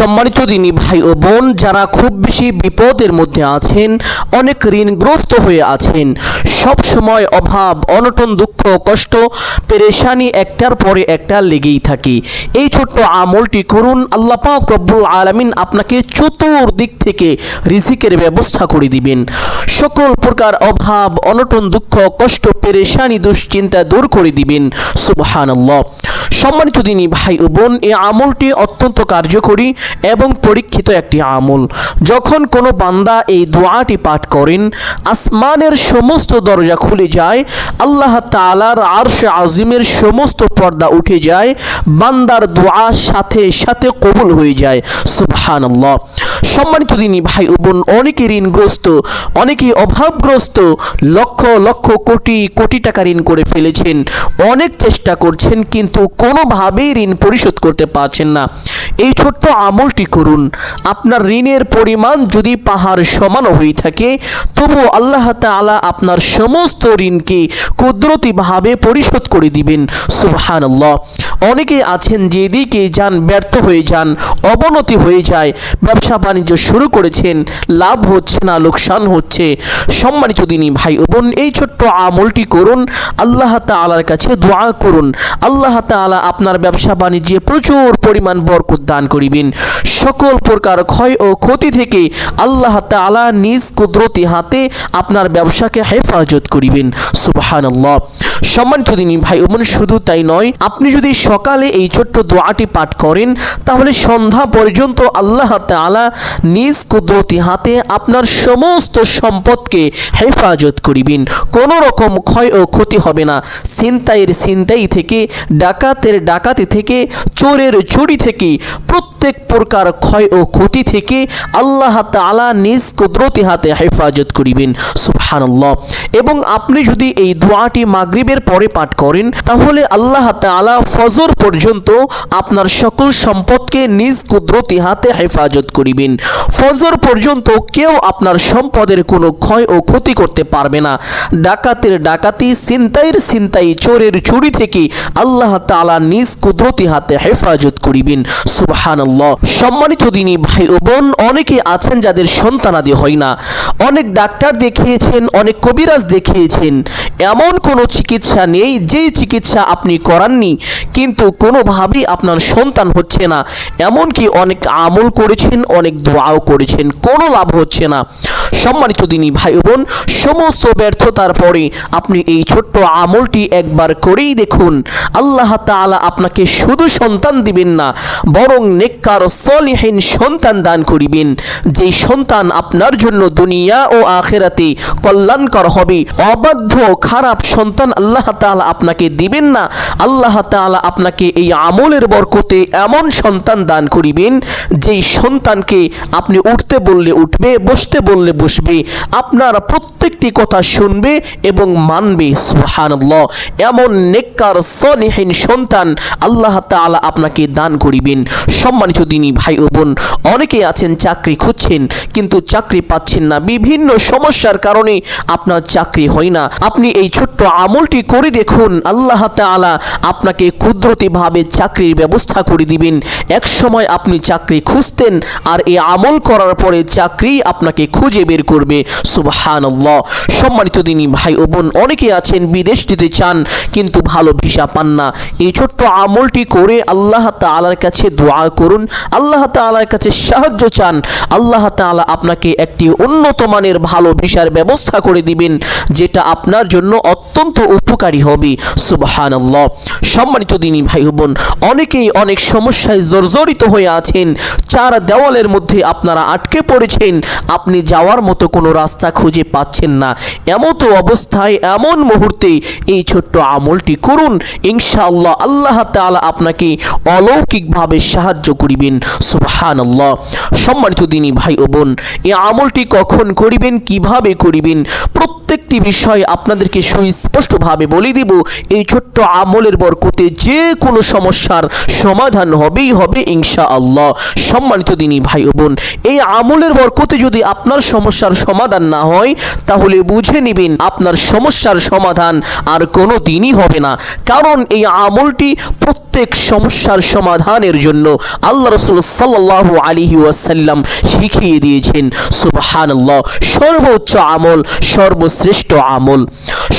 সম্মানিত দিনী ভাই ও বোন, যারা খুব বেশি বিপদের মধ্যে আছেন, অনেক ঋণগ্রস্ত হয়ে আছেন, সব সময় অভাব, অনটন, দুঃখ, কষ্ট, পেরেশানি একটার পরে একটা লেগেই থাকে। এই ছোট্ট আমলটি করুন, আল্লাহ পাক রব্বুল আলামিন আপনাকে চতুর্দিক থেকে রিজিকের ব্যবস্থা করে দিবেন। সকল প্রকার অভাব, অনটন, দুঃখ, কষ্ট, পেরেশানি, দুশ্চিন্তা দূর করে দিবেন। সুবহানাল্লাহ। সম্মানিত দিনী ভাই ও বোন, এই আমলটি অত্যন্ত কার্যকরী এবং পরীক্ষিত একটি আমল। যখন কোনো বান্দা এই দোয়াটি পাঠ করেন, আসমানের সমস্ত দরজা খুলে যায়, আল্লাহ তালার আরশে আজিমের সমস্ত পর্দা উঠে যায়, বান্দার দোয়া সাথে সাথে কবুল হয়ে যায়। সুবহানাল্লাহ। সম্মানিত দিনী ভাই বোন অনেকে ঋণগ্রস্ত অনেকে অভাবগ্রস্ত, লক্ষ লক্ষ কোটি কোটি টাকা ঋণ করে ফেলেছেন, অনেক চেষ্টা করছেন, কিন্তু কোনোভাবেই ঋণ পরিশোধ করতে পারছেন না। এই ছোট্ট আমলটি করুন। আপনার ঋণের পরিমাণ যদি পাহাড় সমান হয়ে থাকে তবু আল্লাহ তাআলা আপনার সমস্ত ঋণকে কুদরতিভাবে পরিশোধ করে দিবেন। সুবহানাল্লাহ। অনেকে আছেন যেদিকে যান, ব্যর্থ হয়ে যান, অবনতি হয়ে যায়, ব্যবসা বাণিজ্য শুরু করেছেন, লাভ হচ্ছে না, লোকসান হচ্ছে। সম্মানিত দিনী ভাই বোন, এই ছোট্ট আমলটি করুন, আল্লাহ তাআলার কাছে দোয়া করুন। আল্লাহ তাআলা আপনার ব্যবসা বাণিজ্যে প্রচুর পরিমাণ বরকত দান করিবেন। সকল প্রকার ক্ষয় ও ক্ষতি থেকে আল্লাহ তাআলা নিজ কুদরতি হাতে আপনার ব্যবসাকে হেফাজত করিবেন। সুবহানাল্লাহ। সম্মানিত দিনী ভাই ওমন শুধু তাই নয়, আপনি যদি সকালে এই ছোট্ট দোয়াটি পাঠ করেন, তাহলে সন্ধ্যা পর্যন্ত আল্লাহ তাআলা নিজ কুদরতি হাতে আপনার সমস্ত সম্পদকে হেফাজত করিবেন। কোনো রকম ক্ষয় ও ক্ষতি হবে না। ছিনতাইয়ের ছিনতাই থেকে, ডাকাতের ডাকাতি থেকে, চোরের চুরি থেকে প্রত্যেক প্রকার ক্ষয় ও ক্ষতি থেকে আল্লাহ তাআলা নিজ কুদরতি হাতে হেফাজত করিবেন। সুবহানাল্লাহ। এবং আপনি যদি এই দোয়াটি মাগরিবের পরে পাঠ করেন, তাহলে আল্লাহ তাআলা ফজর পর্যন্ত আপনার সকল সম্পদকে নিজ কুদরতি হাতে হেফাজত করিবেন। ফজর পর্যন্ত কেউ আপনার সম্পদের কোনো ক্ষয় ও ক্ষতি করতে পারবে না। ডাকাতের ডাকাতি, ছিনতাইয়ের ছিনতাই, চোরের চুরি থেকে আল্লাহ তাআলা নিজ কুদরতি হাতে হেফাজত করিবেন। সুবহানাল্লাহ। সম্মানিত দিনী ভাই ও বোন, অনেকে আছেন যাদের সন্তানাদি হয় না। অনেক ডাক্তার দেখিয়েছেন, অনেক কবিরাজ দেখিয়েছেন। এমন কোনো চিকিৎসা নেই, যেই চিকিৎসা আপনি করাননি, কিন্তু কোনোভাবেই আপনার সন্তান হচ্ছে না। এমনকি অনেক আমল করেছেন, অনেক দোয়াও করেছেন, কোনো লাভ হচ্ছে না। সম্মানিত দিনী ভাই বোন, সমস্ত ব্যর্থতার পরে আপনি এই ছোট্ট আমলটি একবার করেই দেখুন। আল্লাহ তাআলা আপনাকে শুধু সন্তান দিবেন না, বরং নেককার, সলিহীন সন্তান দান করিবেন। যেই সন্তান আপনার জন্য দুনিয়া ও আখেরাতে কল্যাণকর হবে, অবাধ্য খারাপ সন্তান আল্লাহ তাআলা আপনাকে দিবেন না। আল্লাহ তাআলা আপনাকে এই আমলের বরকতে এমন সন্তান দান করিবেন, যেই সন্তানকে আপনি উঠতে বললে উঠবে, বসতে বললে বসবে, আপনার প্রত্যেকটি কথা শুনবে এবং মানবে, সুবহানাল্লাহ। এমন নেককার, সলিহীন সন্তান আল্লাহ তাআলা আপনাকে দান করিবেন। সম্মানিত দিনী ভাই ও বোন, অনেকে আছেন, চাকরি খুঁজছেন, কিন্তু চাকরি পাচ্ছেন না। বিভিন্ন সমস্যার কারণে আপনার চাকরি হয় না। আপনি এই ছোট্ট আমলটি করে দেখুন, আল্লাহ তাআলা আপনাকে কুদরতিভাবে চাকরির ব্যবস্থা করে দিবেন। এক সময় আপনি চাকরি খুঁজতেন, আর এই আমল করার পরে চাকরি আপনাকে খুঁজে বের করবে। সুবহানাল্লাহ। সম্মানিত দিনী ভাই ও বোন, অনেকে আছেন, বিদেশ যেতে চান, কিন্তু ভালো ভিসা পান না। এই ছোট্ট আমলটি করে আল্লাহ তাআলার কাছে দোয়া করুন। আল্লাহ তাআলার কাছে সাহায্য চান। আল্লাহ তাআলা আপনাকে একটি উন্নত মানের ভালো ভিসার ব্যবস্থা করে দিবেন, যেটা আপনার জন্য অত্যন্ত উপকারী হবে। সুবহানাল্লাহ। সম্মানিত দিনী ভাই বোন, অনেকেই অনেক সমস্যায় জর্জরিত হয়ে আছেন। চার দেওয়ালের মধ্যে আপনারা আটকে পড়েছেন। আপনি যাওয়ার মতো কোনো রাস্তা খুঁজে পাচ্ছেন না। এমতো অবস্থায় এমন মুহূর্তে এই ছোট্ট আমলটি করুন। ইনশাআল্লাহ আল্লাহ তাআলা আপনাকে অলৌকিকভাবে সাহায্য করিবেন। সুবহানাল্লাহ। সম্মানিত দিনী ভাই ও বোন, এই আমলটি কখন করিবেন, কীভাবে করিবেন, প্রত্যেকটি বিষয় আপনাদেরকে সুস্পষ্টভাবে বলে দিব। এই ছোট্ট আমলের বরকতে যে কোনো সমস্যার সমাধান হবেই হবে ইনশাআল্লাহ। সম্মানিত দিনী ভাই ও বোন, এই আমলের বরকতে যদি আপনার সমস্যার সমাধান না হয়, তাহলে বুঝে নেবেন আপনার সমস্যার সমাধান আর কোনো দিনই হবে না। কারণ এই আমলটি প্রত্যেক প্রত্যেক সমস্যার সমাধানের জন্য আল্লাহ রসুল সাল্লাহ আলিহি ওয়াসাল্লাম শিখিয়ে দিয়েছেন। সুবহানাল্লাহ, সর্বোচ্চ আমল, সর্বশ্রেষ্ঠ আমল।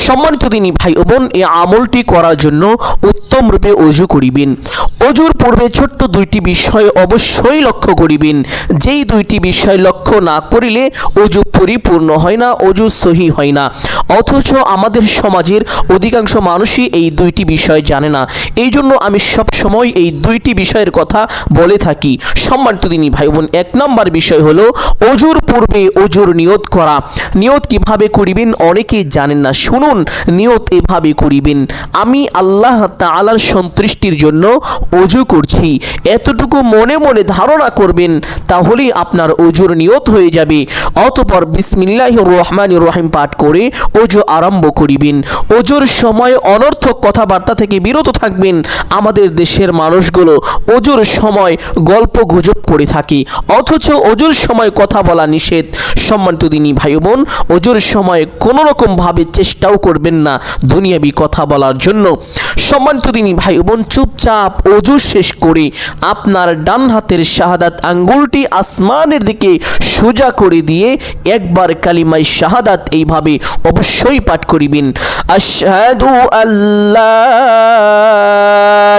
সম্মানিত দিনী ভাই বোন, এই আমলটি করার জন্য উত্তম রূপে অজু করিবেন। অজুর পূর্বে ছোট্ট দুইটি বিষয় অবশ্যই লক্ষ্য করিবেন। যেই দুইটি বিষয় লক্ষ্য না করিলে অজু পরিপূর্ণ হয় না, অজু সহি হয় না। অথচ আমাদের সমাজের অধিকাংশ মানুষই এই দুইটি বিষয় জানে না। এই জন্য আমি সব সময় এই দুইটি বিষয়ের কথা বলে থাকি। সম্মানিত দিনী ভাই বোন এক নম্বর বিষয় হলো অজুর পূর্বে অজুর নিয়ত করা। নিয়ত কীভাবে করিবেন অনেকেই জানেন না। শুনুন, নিয়ত এভাবে করিবেন, আমি আল্লাহ তাআলার সন্তুষ্টির জন্য অজু করছি। এতটুকু মনে মনে ধারণা করবেন তাহলেই আপনার অজুর নিয়ত হয়ে যাবে। অতপর বিসমিল্লাহ রহমান রহিম পাঠ করে অজু আরম্ভ করিবেন। অজুর সময় অনর্থক কথাবার্তা থেকে বিরত থাকবেন। আমাদের দেশের মানুষগুলো অজুর সময় গল্প গুজব করে থাকে। অথচ অজুর সময় কথা বলা নিষেধ। সম্মানিত দিনী ভাই বোন অজুর সময় কোনো রকম ভাবে চেষ্টাও করবেন না দুনিয়াবি কথা বলার জন্য। সম্মানিত দিনী ভাই বোন চুপচাপ অজু শেষ করে আপনার ডান হাতের শাহাদাত আঙ্গুলটি আসমানের দিকে সোজা করে দিয়ে একবার কালিমাই শাহাদাত এইভাবে অবশ্যই পাঠ করিবেন। আশহাদু আল্লাহ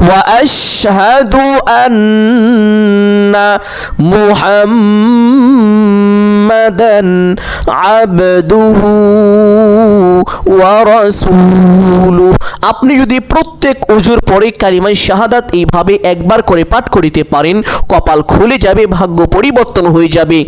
واشهد ان محمدا عبده ورسوله আপনি যদি প্রত্যেক উজুর পরে কালিমাই শাহাদাত এইভাবে একবার করে পাঠ করিতে পারেন কপাল খুলে যাবে ভাগ্য পরিবর্তন হয়ে যাবে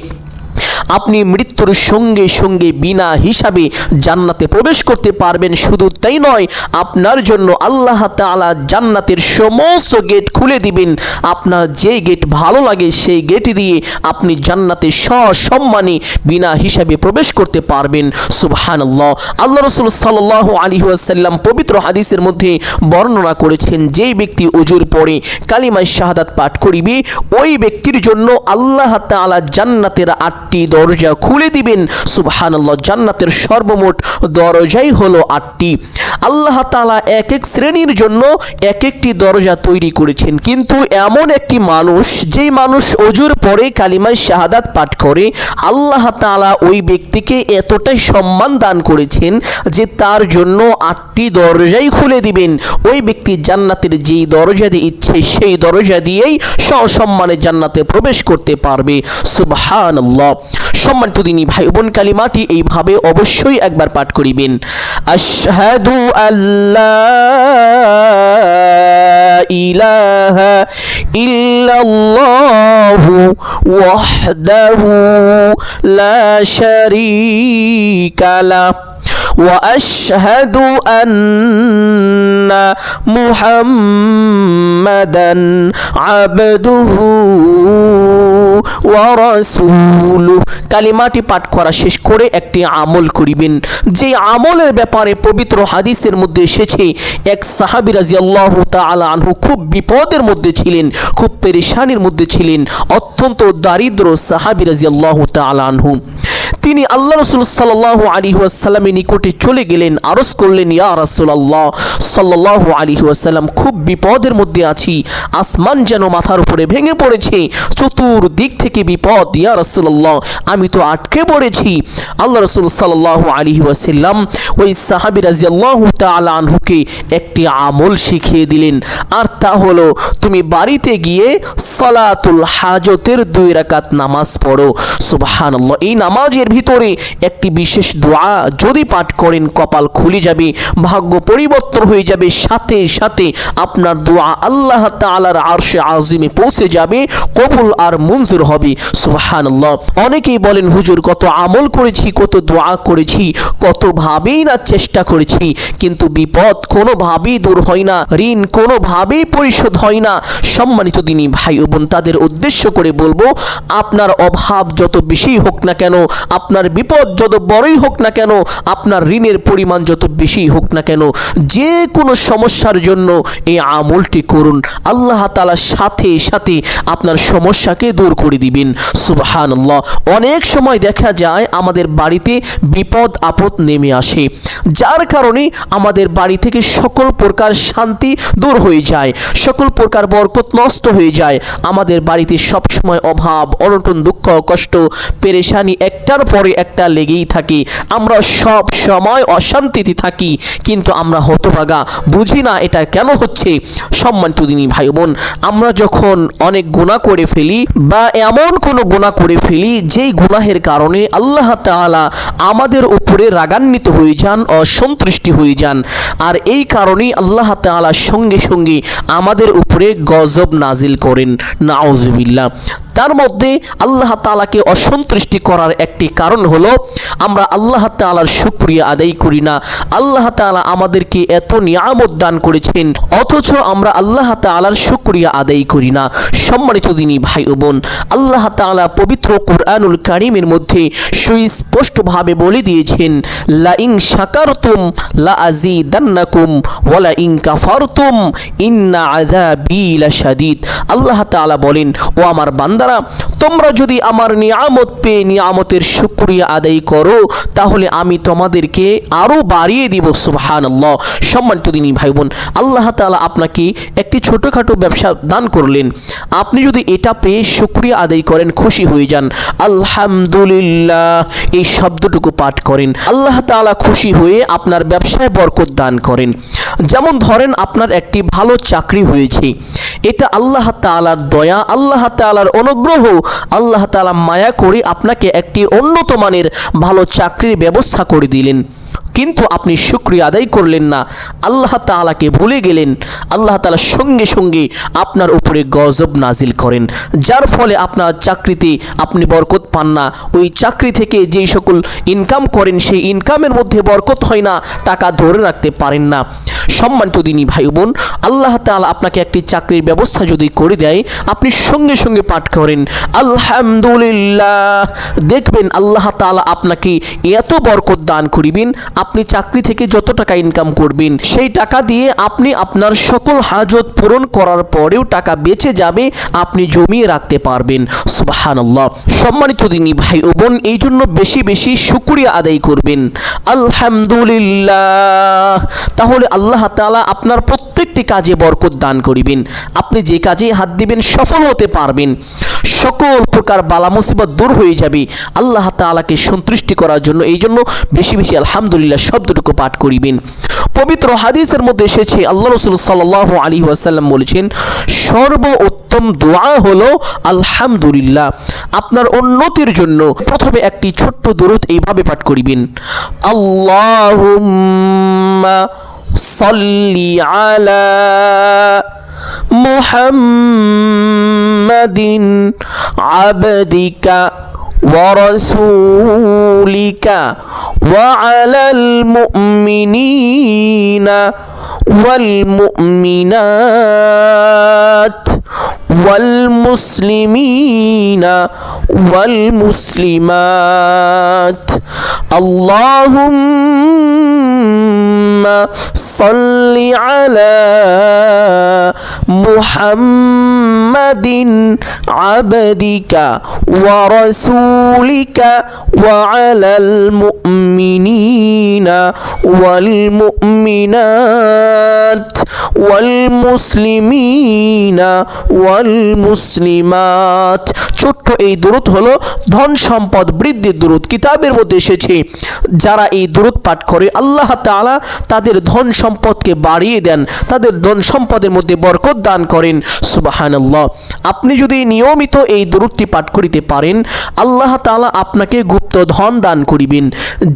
আপনি মৃত্যুর সঙ্গে সঙ্গে বিনা হিসাবে জান্নাতে প্রবেশ করতে পারবেন। শুধু তাই নয়, আপনার জন্য আল্লাহ তাআলা জান্নাতের সমস্ত গেট খুলে দিবেন। আপনার যে গেট ভালো লাগে সেই গেট দিয়ে আপনি জান্নাতে সসম্মানে বিনা হিসাবে প্রবেশ করতে পারবেন। সুবহানাল্লাহ। আল্লাহ রসুল সাল্লাহ আলী ওয়াসাল্লাম পবিত্র হাদিসের মধ্যে বর্ণনা করেছেন যেই ব্যক্তি উজুর পরে কালিমায় শাহাদাত পাঠ করিবে, ওই ব্যক্তির জন্য আল্লাহ তাআলা জান্নাতের আটটি দরজা খুলে দিবেন। সুবহানাল্লাহ, জান্নাতের সর্বমোট দরজাই হলো আটটি। আল্লাহ তাআলা এক এক শ্রেণির জন্য এক একটি দরজা তৈরি করেছেন। কিন্তু এমন একটি মানুষ, যেই মানুষ অজুর পরে কালিমায় শাহাদাত পাঠ করে, আল্লাহ তাআলা ওই ব্যক্তিকে এতটাই সম্মান দান করেছেন যে তার জন্য আটটি দরজাই খুলে দিবেন। ওই ব্যক্তি জান্নাতের যেই দরজা দিয়ে ইচ্ছে, সেই দরজা দিয়েই সসম্মানে জান্নাতে প্রবেশ করতে পারবে। সুবহানাল্লাহ। সম্মানিত দিনী ভাই বোন কালিমাটি এইভাবে অবশ্যই একবার পাঠ করিবেন। আশহাদু আল্লাহ ইলাহা ইল্লাল্লাহু ওয়াহদাহু লা শারীকা লাহ। واشهد ان محمدا عبده ورسوله কালিমাটি পাঠ করা শেষ করে একটি আমল করিবেন যে আমলের ব্যাপারে পবিত্র হাদিসের মধ্যে এসেছে এক সাহাবি রাজিয়াল্লাহু তাআলা আনহু খুব বিপদের মধ্যে ছিলেন খুব পেরেশানির মধ্যে ছিলেন অত্যন্ত দারিদ্র সাহাবি রাজিয়াল্লাহু তাআলা আনহু তিনি আল্লাহ রসুল সাল্লাহ আলী ওয়াসাল্লামের নিকটে চলে গেলেন, আরজ করলেন, ইয়া রাসূলুল্লাহ সাল্লাহ আলী ওয়াসাল্লাম, খুব বিপদের মধ্যে আছি। আসমান যেন মাথার উপরে ভেঙে পড়েছে, চতুর্দিক থেকে বিপদ। ইয়া রাসূলুল্লাহ, আমি তো আটকে পড়েছি। আল্লাহ রসুল সাল্লাহ আলী ওয়াসাল্লাম ওই সাহাবি রাজিয়াল্লাহু তাআলা আনহুকে একটি আমল শিখিয়ে দিলেন। আর তা হলো, তুমি বাড়িতে গিয়ে সালাতুল হাজতের দুই রাকাত নামাজ পড়ো। সুবহানাল্লাহ, এই নামাজের ভিতরে একটি বিশেষ দোয়া যদি পাঠ করেন, কপাল খুলে যাবে, ভাগ্য পরিবর্তন হয়ে যাবে, সাথে সাথে আপনার দোয়া আল্লাহ তাআলার আরশে আজিমে পৌঁছে যাবে, কবুল আর মঞ্জুর হবে। সুবহানাল্লাহ। অনেকেই বলেন, হুজুর, কত আমল করেছি, কত দোয়া করেছি কতভাবেই না চেষ্টা করেছি, কিন্তু বিপদ কোনোভাবেই দূর হয় না, ঋণ কোনোভাবেই পরিশোধ হয় না। সম্মানিত দিনী ভাই ও বোন, তাদের উদ্দেশ্য করে বলব, আপনার অভাব যত বেশি হোক না কেন আপনার বিপদ যত বড়ই হোক না কেন, আপনার ঋণের পরিমাণ যত বেশি হোক না কেন, যে কোনো সমস্যার জন্য এই আমলটি করুন। আল্লাহ তালার সাথে সাথে আপনার সমস্যাকে দূর করে দিবেন। সুবহানাল্লাহ। অনেক সময় দেখা যায় আমাদের বাড়িতে বিপদ, আপদ নেমে আসে। যার কারণে আমাদের বাড়ি থেকে সকল প্রকার শান্তি দূর হয়ে যায়, সকল প্রকার বরকত নষ্ট হয়ে যায়। আমাদের বাড়িতে সবসময় অভাব, অনটন, দুঃখ, কষ্ট, পেরেশানি একটার পরে একটা লেগেই থাকে। আমরা সব সময় অশান্তিতে থাকি, কিন্তু আমরা হতভাগা। বুঝি না এটা কেন হচ্ছে? সম্মানিত দিনী ভাই বোন আমরা যখন অনেক গুণা করে ফেলি বা এমন কোনো গুণা করে ফেলি যেই গুনাহের কারণে আল্লাহ তাআলা আমাদের উপরে রাগান্বিত হয়ে যান, অসন্তুষ্টি হয়ে যান। আর এই কারণেই আল্লাহ তাআলা সঙ্গে সঙ্গে আমাদের উপরে গজব নাজিল করেন। নাউজুবিল্লাহ। তার মধ্যে আল্লাহ তাআলাকে অসন্তুষ্টি করার একটি কারণ হলো, আমরা আল্লাহ তাআলার শুকরিয়া আদায় করি না। আল্লাহ তাআলা আমাদেরকে এত নিয়ামত দান করেছেন, অথচ আমরা আল্লাহ তাআলার শুকরিয়া আদায় করি না। সম্মানিত দিনী ভাই ও বোন, আল্লাহ তাআলা পবিত্র কোরআনুল কারিমের মধ্যে সুস্পষ্টভাবে বলে দিয়েছেন লা ইং শাকারতুম লা আযীদান্নাকুম ওয়া লা ইং কাফারতুম ইন্না আযাবি লাশাদীদ। আল্লাহ তাআলা বলেন, ও আমার বান্দারা তোমরা যদি আমার নিয়ামত পেয়ে নিয়ামতের শুকরিয়া আদায় করো, তাহলে আমি তোমাদেরকে আরও বাড়িয়ে দিব, সুবহানাল্লাহ। সম্মানিত দিনী ভাই বোন আল্লাহ তাআলা আপনাকে একটি ছোটোখাটো ব্যবসা দান করলেন। আপনি যদি এটা পেয়ে শুকরিয়া আদায় করেন, খুশি হয়ে যান। আলহামদুলিল্লাহ, এই শব্দটুকু পাঠ করেন। আল্লাহ তাআলা খুশি হয়ে আপনার ব্যবসায় বরকত দান করেন। যেমন ধরেন, আপনার একটি ভালো চাকরি হয়েছে। এটা আল্লাহ তাআলার দয়া, আল্লাহ তাআলার অনুগ্রহ আল্লাহ তাআলা মায়া করে আপনাকে একটি উন্নত মানের ভালো চাকরির ব্যবস্থা করে দিলেন। কিন্তু আপনি শুক্রিয়া আদায় করলেন না। আল্লাহ তাআলাকে ভুলে গেলেন। আল্লাহ তাআলা সঙ্গে সঙ্গে আপনার উপরে গজব নাজিল করেন। যার ফলে আপনার চাকরিতে আপনি বরকত পান না। ওই চাকরি থেকে যেই সকল ইনকাম করেন, সেই ইনকামের মধ্যে বরকত হয় না। টাকা ধরে রাখতে পারেন না। সম্মানিত দিনী ভাই বোন, আল্লাহ তাআলা আপনাকে একটি চাকরির ব্যবস্থা যদি করে দেয়, আপনি সঙ্গে সঙ্গে পাঠ করেন। আলহামদুলিল্লাহ। দেখবেন আল্লাহ তাআলা আপনাকে এত বরকত দান করিবেন, আপনি চাকরি থেকে যত টাকা ইনকাম করবেন, সেই টাকা দিয়ে আপনি আপনার সকল হাজত পূরণ করার পরেও টাকা বেঁচে যাবে, আপনি জমিয়ে রাখতে পারবেন। সুবহানাল্লাহ। সম্মানিত দিনী ভাই ও বোন, এই জন্য বেশি বেশি শুকরিয়া আদায় করবেন। আলহামদুলিল্লাহ। তাহলে আল্লাহ তাআলা আপনার প্রত্যেকটি কাজে বরকত দান করিবেন। আপনি যে কাজে হাত দিবেন, সফল হতে পারবেন। সকল প্রকার বালা মুসিবত দূর হয়ে যাবে। আল্লাহ তাআলাকে সন্তুষ্টি করার জন্য এই জন্য বেশি বেশি আলহামদুলিল্লাহ শব্দটুকু পাঠ করিবেন। পবিত্র হাদিসের মধ্যে এসেছে, আল্লাহ রসুল সাল্লাহ আলী ওয়াসাল্লাম বলেছেন সর্ব উত্তম দোয়া হলো আলহামদুলিল্লাহ। আপনার উন্নতির জন্য প্রথমে একটি ছোট্ট দরুদ এইভাবে পাঠ করিবেন, আল্লাহুম্মা صل على محمد عبدك ورسولك وعلى المؤمنين والمؤمنات والمسلمين والمسلمات. اللهم صل على محمد عبدك ورسولك وعلى المؤمنين. والمؤمنات والمسلمين والمسلمات ছোট্ট এই দূরত হলো ধন সম্পদ বৃদ্ধির দূরত কিতাবের মধ্যে এসেছে যারা এই দূরত পাঠ করে আল্লাহ তাআলা তাদের ধন সম্পদকে বাড়িয়ে দেন তাদের ধন সম্পদের মধ্যে বরকত দান করেন সুবাহানাল্লাহ আপনি যদি নিয়মিত এই দূরতটি পাঠ করিতে পারেন আল্লাহ তাআলা আপনাকে গুপ্ত ধন দান করিবেন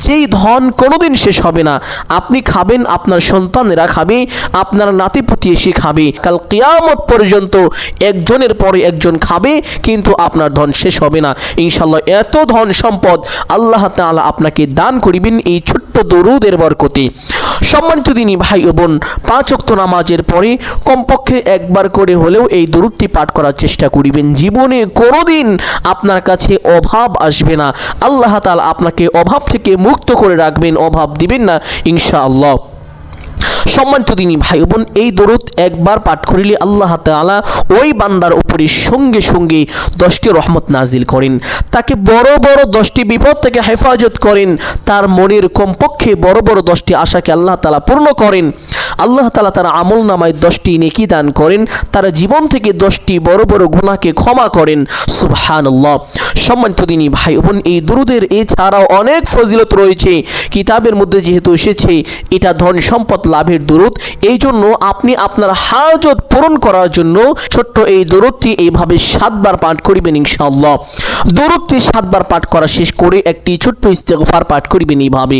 যেই ধন কোনোদিন শেষ হবে না। আপনি খাবেন, আপনার সন্তানেরা খাবে, আপনার নাতি নাতিপুতি এসে খাবে। কাল কিয়ামত পর্যন্ত একজনের পরে একজন খাবে, কিন্তু আপনার ধন শেষ হবে না। ইনশাল্লাহ এত ধন সম্পদ আল্লাহ তাআলা আপনাকে দান করিবেন এই ছোট্ট দরুদের বরকতে। সম্মানিত দিনী ভাই ও বোন, পাঁচ অক্ত নামাজের পরে কমপক্ষে একবার করে হলেও এই দরুদটি পাঠ করার চেষ্টা করিবেন। জীবনে কোনোদিন আপনার কাছে অভাব আসবে না। আল্লাহ তালা আপনাকে অভাব থেকে মুক্ত করে রাখবেন, অভাব দিবেন না, ইনশাআল্লাহ। সম্মানিত তিনি ভাই বোন, এই দরুদ একবার পাঠ করিলে আল্লাহ তালা ওই বান্দার উপরে সঙ্গে সঙ্গে দশটি রহমত নাজিল করেন। তাকে বড় বড় দশটি বিপদ থেকে হেফাজত করেন। তার মনের কমপক্ষে বড় বড় দশটি আশাকে আল্লাহ তালা পূর্ণ করেন। আল্লাহ তালা তার আমল নামায় দশটি নেকি দান করেন, তারা জীবন থেকে দশটি বড় বড় গুণাকে ক্ষমা করেন। সুবহানাল্লাহ। সম্মানিত দিনী ভাই বোন, এই দুরুদের এছাড়াও অনেক ফজিলত রয়েছে। কিতাবের মধ্যে যেহেতু এসেছে, এটা ধন সম্পদ লাভের দরুদ। এই জন্য আপনি আপনার হাজত পূরণ করার জন্য ছোট্ট এই দরুদটি এইভাবে সাতবার পাঠ করিবেন ইনশাআল্লাহ। দরুদটি সাতবার পাঠ করা শেষ করে একটি ছোট্ট ইস্তেগফার পাঠ করিবেন এইভাবে।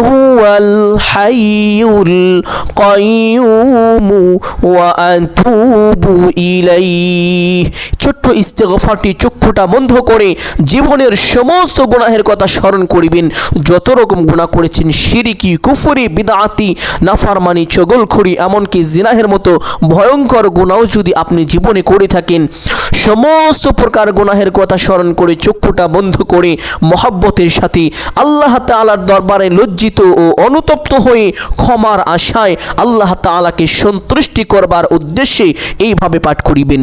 هو الحي القيوم وأتوب إليه ছোট্ট ইস্তেগফারটি চক্ষুটা বন্ধ করে জীবনের সমস্ত গুনাহের কথা স্মরণ করিবেন যত রকম গুনাহ করেছেন শিরিকি কুফরি বিদাতি নাফারমানি চগলখড়ি এমনকি জিনাহের মতো ভয়ঙ্কর গুনাও যদি আপনি জীবনে করে থাকেন সমস্ত প্রকার গুনাহের কথা স্মরণ করে চক্ষুটা বন্ধ করে মহাব্বতের সাথে আল্লাহ তাআলার দরবারে লজ্জিত ও অনুতপ্ত হয়ে ক্ষমার আশায় আল্লাহ তাআলাকে সন্তুষ্টি করবার উদ্দেশ্যে এইভাবে পাঠ করিবেন।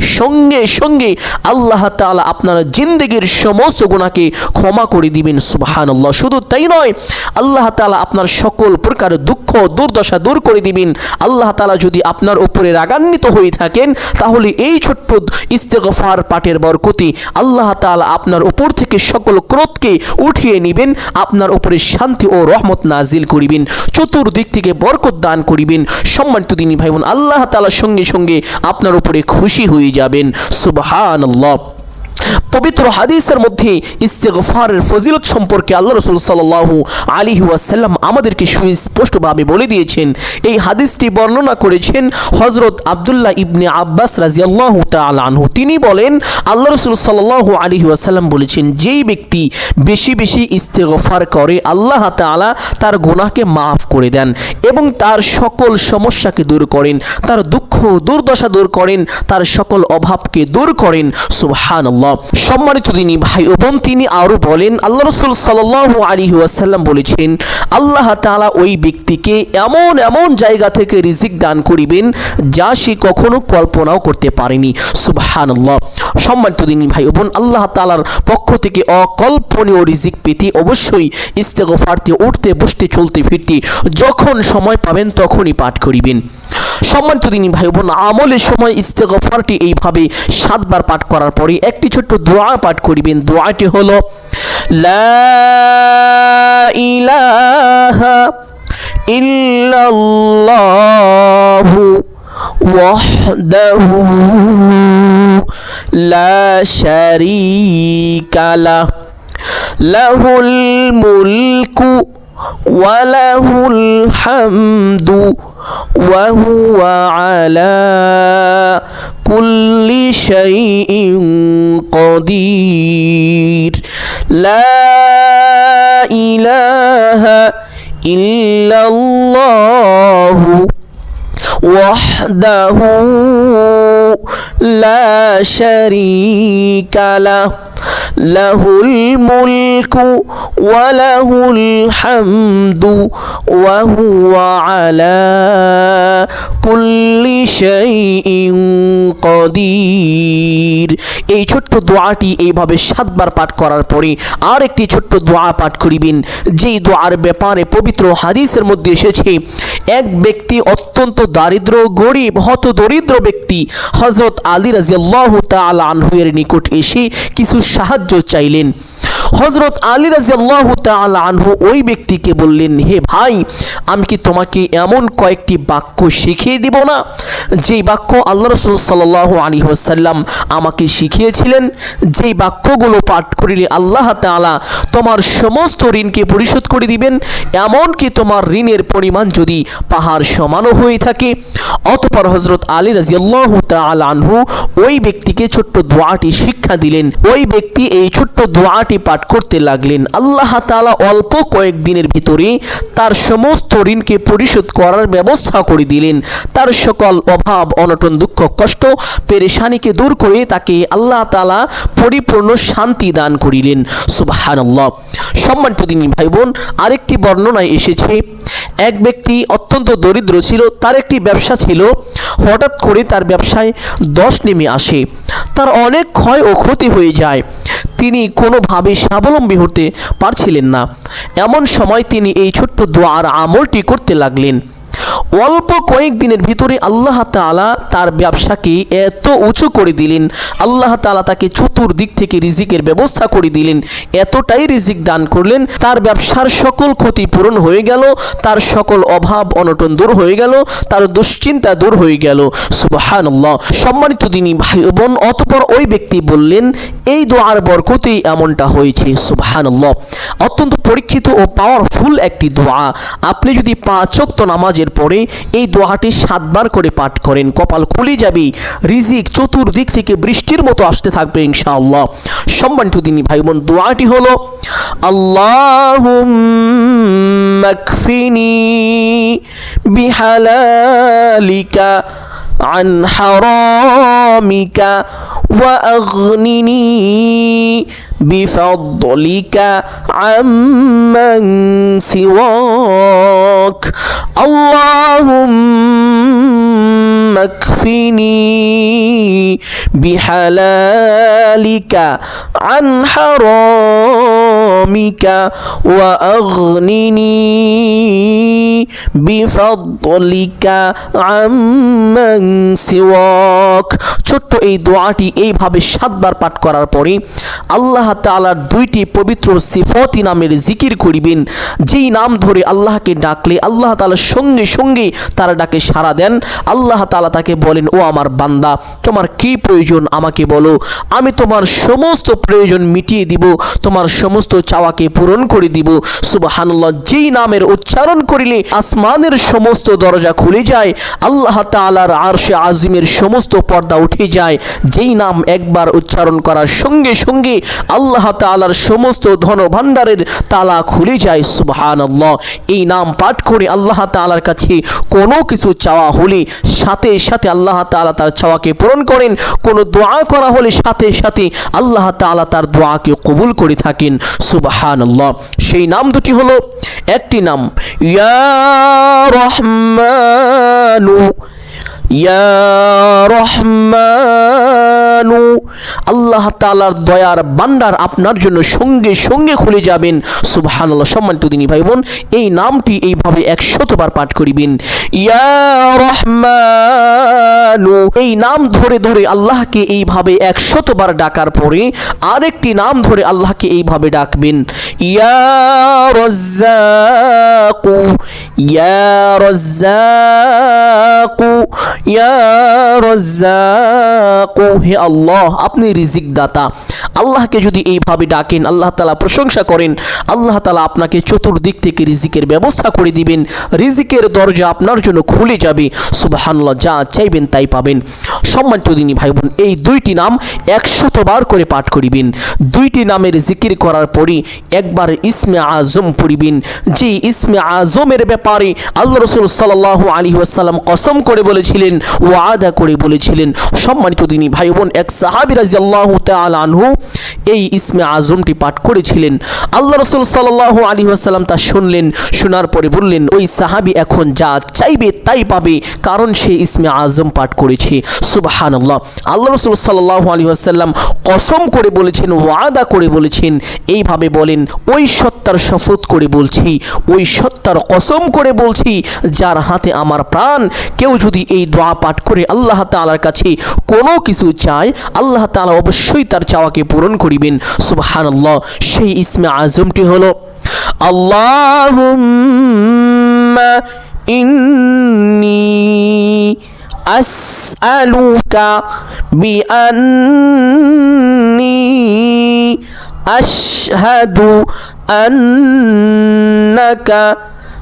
সঙ্গে সঙ্গে আল্লাহ তাআলা আপনার জিন্দেগির সমস্ত গুণাকে ক্ষমা করে দিবেন, সুবহানাল্লাহ। শুধু তাই নয়, আল্লাহ তালা আপনার সকল প্রকার দুঃখ, দুর্দশা দূর করে দিবেন। আল্লাহ তালা যদি আপনার উপরে রাগান্বিত হয়ে থাকেন, তাহলে এই ছোট্ট ইস্তেগফার পাঠের বরকতি আল্লাহ তালা আপনার উপর থেকে সকল ক্রোধকে উঠিয়ে নেবেন, আপনার উপরে শান্তি ও রহমত নাজিল করিবেন, চতুর্দিক থেকে বরকত দান করিবেন। সম্মানিত দিনী ভাই বোন আল্লাহ তাআলার সঙ্গে সঙ্গে আপনার উপরে খুশি হয়ে যাবেন, সুবহানাল্লাহ। পবিত্র হাদিসের মধ্যে ইস্তেগফারের ফজিলত সম্পর্কে আল্লাহ রসুল সাল্লাল্লাহু আলাইহি ওয়াসাল্লাম আমাদেরকে সুস্পষ্টভাবে বলে দিয়েছেন। এই হাদিসটি বর্ণনা করেছেন হজরত আব্দুল্লাহ ইবনে আব্বাস রাজিয়াল্লাহু তাআলা আনহু। তিনি বলেন, আল্লাহ রসুল সাল্লাল্লাহু আলাইহি ওয়াসাল্লাম বলেছেন, যেই ব্যক্তি বেশি বেশি ইস্তেগফার করে, আল্লাহ তাআলা তার গুনাহকে মাফ করে দেন এবং তার সকল সমস্যাকে দূর করেন, তার দুঃখ দুর্দশা দূর করেন, তার সকল অভাবকে দূর করেন, সুবহানাল্লাহ। সম্মানিত তিনি ভাই বোন, তিনি আরও বলেন, আল্লাহ রসুল সাল্লাল্লাহু আলাইহি ওয়াসাল্লাম বলেছেন, আল্লাহ তাআলা ওই ব্যক্তিকে এমন এমন জায়গা থেকে রিজিক দান করিবেন যা সে কখনো কল্পনাও করতে পারেনি। সুবহানাল্লাহ। সম্মানিত দিনী ভাই বোন, আল্লাহ তাআলার পক্ষ থেকে অকল্পনীয় রিজিক পেতে অবশ্যই ইস্তেগফারতে উঠতে, বসতে, চলতে, ফিরতে, যখন সময় পাবেন তখনই পাঠ করিবেন। সম্মানিত দিনী ভাই বোন, আমলের সময় ইস্তেগফারটি এইভাবে সাতবার পাঠ করার পরে একটি ছোট্ট দোয়া পাঠ করিবেন দোয়াটি হলো লা ইলাহা ইল্লাল্লাহু ওয়াহদাহু লা শারীকা লাহ লাহুল মুলকু وله الحمد وهو على كل شيء قدير. لا إله إلا الله وحده لا شريك له. له الملك وله الحمد وهو على كل شيء قدير এই ছোট্ট দোয়াটি এইভাবে সাতবার পাঠ করার পরে আর একটি ছোট্ট দোয়া পাঠ করিবেন যেই দোয়ার ব্যাপারে পবিত্র হাদিসের মধ্যে এসেছে এক ব্যক্তি অত্যন্ত দারিদ্র গরিব হত দরিদ্র ব্যক্তি হজরত আলী রাজিয়াল্লাহ তাল আনহুয়ের নিকট এসে কিছু সাহায্য চাইলেন হজরত আলী রাজিয়াল্লাহ তাল আনহু ওই ব্যক্তিকে বললেন, হে ভাই, আমি কি তোমাকে এমন কয়েকটি বাক্য শিখিয়ে দিব না? যেই বাক্য আল্লাহ রসুল সাল্লাহ আলী ওসাল্লাম আমাকে শিখিয়েছিলেন, যেই বাক্যগুলো পাঠ করিলে আল্লাহ তাআলা তোমার সমস্ত ঋণকে পরিশোধ করে দিবেন, এমনকি তোমার ঋণের পরিমাণ যদি পাহাড় সমানও হয়ে থাকে। অতপর হজরত আলী রাজিয়াল্লাহ তাআলা আনহু ওই ব্যক্তিকে ছোট্ট দোয়াটি শিক্ষা দিলেন। ওই ব্যক্তি এই ছোট্ট দোয়াটি পাঠ করতে লাগলেন। আল্লাহ তালা অল্প কয়েকদিনের ভিতরে তার সমস্ত ঋণকে পরিশোধ করার ব্যবস্থা করে দিলেন। তার সকল অভাব, অনটন, দুঃখ, কষ্ট, পেরেশানিকে দূর করে তাকে আল্লাহ তালা পরিপূর্ণ শান্তি দান করিলেন। সুবহানাল্লাহ। সম্মানিত দিনী ভাই বোন আরেকটি বর্ণনায় এসেছে। এক ব্যক্তি অত্যন্ত দরিদ্র ছিল, তার একটি ব্যবসা ছিল। হঠাৎ করে তার ব্যবসায় দশ নেমে আসে। তার অনেক ক্ষয় ও ক্ষতি হয়ে যায়। তিনি কোনোভাবে স্বাবলম্বী হতে পারছিলেন না। এমন সময় তিনি এই ছোট্ট দোয়ার আমলটি করতে লাগলেন। অল্প কয়েকদিনের ভিতরে আল্লাহ তাআলা তার ব্যবসাকে এত উঁচু করে দিলেন। আল্লাহ তাআলা তাকে চতুর্দিক থেকে রিজিকের ব্যবস্থা করে দিলেন। এতটাই রিজিক দান করলেন, তার ব্যবসার সকল ক্ষতি পূরণ হয়ে গেল, তার সকল অভাব অনটন দূর হয়ে গেল, তার দুশ্চিন্তা দূর হয়ে গেল। সুবহানাল্লাহ। সম্মানিত দিনী ভাই বোন, অতপর ওই ব্যক্তি বললেন, এই দোয়ার বরকতেই এমনটা হয়েছে। সুবহানাল্লাহ। অত্যন্ত পরীক্ষিত ও পাওয়ারফুল একটি দোয়া। আপনি যদি পাঁচ ওয়াক্ত নামাজের পরে এই দোয়াটি সাতবার করে পাঠ করেন কপাল খুলে যাবে রিজিক চতুর্দিক থেকে বৃষ্টির মতো আসতে থাকবে ইনশাআল্লাহ সম্মানিত দিনী ভাই বোন দোয়াটি হলো اللهم اكفني بحلالك عن حرامك واغنني بفضلك عمن سواك اللهم اكفني بحلالك عن حرامك واغنني بفضلك عمن سواك ছোট্ট এই দোয়াটি এইভাবে সাতবার পাঠ করার পরে আল্লাহ তাআলার দুইটি পবিত্র সিফতি নামের জিকির করিবেন। যেই নাম ধরে আল্লাহকে ডাকলে আল্লাহ তাআলার সঙ্গে সঙ্গে তার ডাকে সাড়া দেন। আল্লাহ তাআলা তাকে বলেন, ও আমার বান্দা, তোমার কি প্রয়োজন আমাকে বলো। আমি তোমার সমস্ত প্রয়োজন মিটিয়ে দিব, তোমার সমস্ত চাওয়াকে পূরণ করে দিব। সুবহানাল্লাহ, যেই নামের উচ্চারণ করিলে আসমানের সমস্ত দরজা খুলে যায়, আল্লাহ তাআলার আরশে আজিমের সমস্ত পর্দা উঠে যায়। যেই নাম একবার উচ্চারণ করার সঙ্গে সঙ্গে আল্লাহ তাআলার সমস্ত ধন ভাণ্ডারের তালা খুলে যায়, সুবহানাল্লাহ। এই নাম পাঠ করে আল্লাহ তাআলার কাছে কোনো কিছু চাওয়া হলে সাথে সাথে আল্লাহ তাআলা তার চাওয়াকে পূরণ করেন। কোনো দোয়া করা হলে সাথে সাথে আল্লাহ তাআলা তার দোয়াকে কবুল করে থাকেন, সুবহানাল্লাহ। সেই নাম দুটি হলো, একটি নাম, ইয়া রহমানু। ইয়া রহমানু, আল্লাহ তাআলার দয়ার বান্দার আপনার জন্য সঙ্গে সঙ্গে খুলে যাবেন। সুবহানাল্লাহ, সম্মানিত দিনী ভাই বোন এই নামটি এইভাবে একশতবার পাঠ করিবেন। ইয়া রহমানু, এই নাম ধরে ধরে আল্লাহকে এইভাবে একশতবার ডাকার পরে আরেকটি নাম ধরে আল্লাহকে এইভাবে ডাকবেন। ইয়া রজ্জাকু ইয়া রজ্জাকু ইয়া হে আল্লাহ, আপনি রিজিক দাতা আল্লাহকে যদি এইভাবে ডাকেন, আল্লাহ তালা প্রশংসা করেন, আল্লাহ তালা আপনাকে চতুর্দিক থেকে রিজিকের ব্যবস্থা করে দিবেন। রিজিকের দরজা আপনার জন্য খুলে যাবে। সুবহানাল্লাহ, যা চাইবেন তাই পাবেন। সম্মানিত দিনী ভাই বোন এই দুইটি নাম একশতবার করে পাঠ করিবেন। দুইটি নামের জিকির করার পরই একবার ইসমে আজম পড়িবেন। যে ইসমে আজমের ব্যাপারে আল্লাহ রসুল সাল্লাহ আলী ওয়াসাল্লাম কসম করে বলেছিলেন বলেছিলেন, ওয়াদা করে বলেছিলেন। সম্মানিত তিনি ভাই বোন এক সাহাবি রাজিয়াল্লাহু আনহু এই ইসমে আজমটি পাঠ করেছিলেন। আল্লাহ রসুল সাল্লাহ আলী আসাল্লাম তা শুনলেন, শোনার পরে বললেন, ওই সাহাবি এখন যা চাইবে তাই পাবে, কারণ সে ইসমে আজম পাঠ করেছে। সুবাহান আল্লাহ আল্লাহ রসুল সাল্লাহ আলী আসাল্লাম কসম করে বলেছেন, ওয়াদা করে বলেছেন, এইভাবে বলেন, ওই সত্তার শপথ করে বলছি, ওই সত্তার কসম করে বলছি, যার হাতে আমার প্রাণ, কেউ যদি এই দোয়া পাঠ করে আল্লাহ তাআলার কাছে কোনো কিছু চায় আল্লাহ তাআলা অবশ্যই তার চাওয়াকে পূরণ করিবেন। সুবহানাল্লাহ, সেই ইসমে আজমটি হলো, আল্লাহুম্মা ইন্নী আসআলুকা বিআন্নী আশহাদু আন্নাকা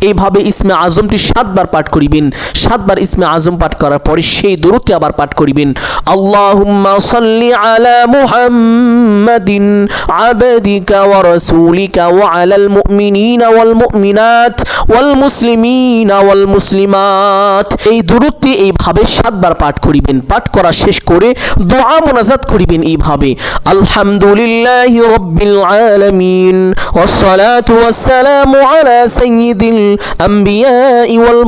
এইভাবে ইসমে আজমটি সাতবার পাঠ করিবেন সাতবার ইসমে আজম পাঠ করার পরে সেই দূরত্বে আবার পাঠ করিবেন আল্লাহুম্মা সাল্লি আলা মুহাম্মাদিন আবদিকা ওয়া রাসূলিকা ওয়া আলাল মুমিনিনা ওয়াল মুমিনাত ওয়াল মুসলিমিনা ওয়াল মুসলিমাত এই দূরত্বে এইভাবে সাতবার পাঠ করিবেন পাঠ করা শেষ করে দোয়া মোনাজাত করিবেন এইভাবে আলহামদুলিল্লাহি রাব্বিল আলামিন والصلاة والسلام على سيد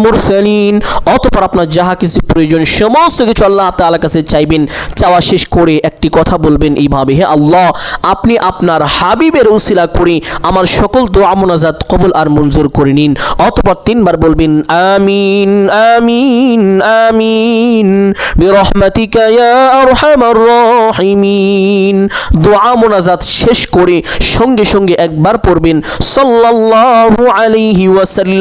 মুরসালিন অতপর আপনার যাহা কিছু প্রয়োজন, সমস্ত কিছু আল্লাহ কাছে চাইবেন, চাওয়া শেষ করে একটি কথা বলবেন এইভাবে, হে আল্লাহ, আপনি আপনার হাবিবের উসিলা করে আমার সকল কবুল আর মঞ্জুর করে নিন। অতপর তিনবার বলবেন, আমিন আমিন আমিন, বিরহমাতিকা ইয়া আরহামার রাহিমিন। দোয়া শেষ করে সঙ্গে সঙ্গে একবার পড়বেন, সাল্লাল্লাহু আলাইহি ওয়াসাল্লাম।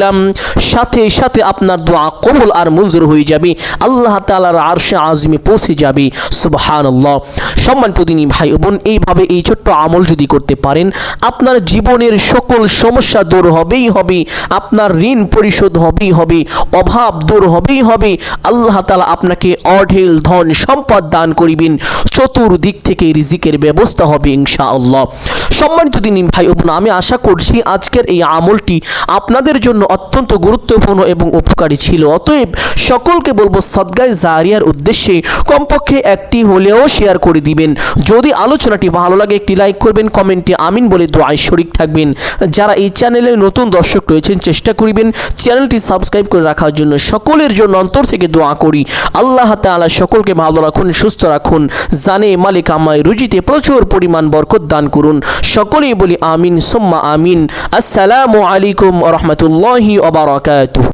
সাথে সাথে আপনার দোয়া কবুল আর মঞ্জুর হয়ে যাবে। আল্লাহ তাআলার আরশে আজমে পৌঁছে যাবে। সুবহানাল্লাহ। সম্মানিত দিনী ভাই বোন, এইভাবে এই ছোট্ট আমল যদি করতে পারেন, আপনার জীবনের সকল সমস্যা দূর হবেই হবে, আপনার ঋণ পরিশোধ হবেই হবে, অভাব দূর হবেই হবে। আল্লাহ তালা আপনাকে অঢেল ধন সম্পদ দান করিবেন। চতুর্দিক থেকে রিজিকের ব্যবস্থা হবে ইনশাআল্লাহ। সম্মানিত দিনী ভাই বোন, আমি আশা করছি আজকের এই আমলটি আপনাদের জন্য অত্যন্ত গুরুত্বপূর্ণ এবং উপকারী ছিল। অতএব সকলকে বলব, সদগায় জারিয়ার উদ্দেশ্যে কমপক্ষে একটি হলেও শেয়ার করে দিবেন। যদি আলোচনাটি ভালো লাগে, একটি লাইক করবেন কমেন্টে আমিন বলে দোয়ায় শরিক থাকবেন। যারা এই চ্যানেলে নতুন দর্শক রয়েছেন, চেষ্টা করিবেন চ্যানেলটি সাবস্ক্রাইব করে রাখার জন্য। সকলের জন্য অন্তর থেকে দোয়া করি। আল্লাহ তাআলা সকলকে ভালো রাখুন, সুস্থ রাখুন। জানে মালিক আমায় রুজিতে প্রচুর পরিমাণ বরকত দান করুন। সকলেই বলি আমিন, সুম্মা আমিন। আসসালামু আলাইকুম রহমতুল্লাহি। الله وبركاته.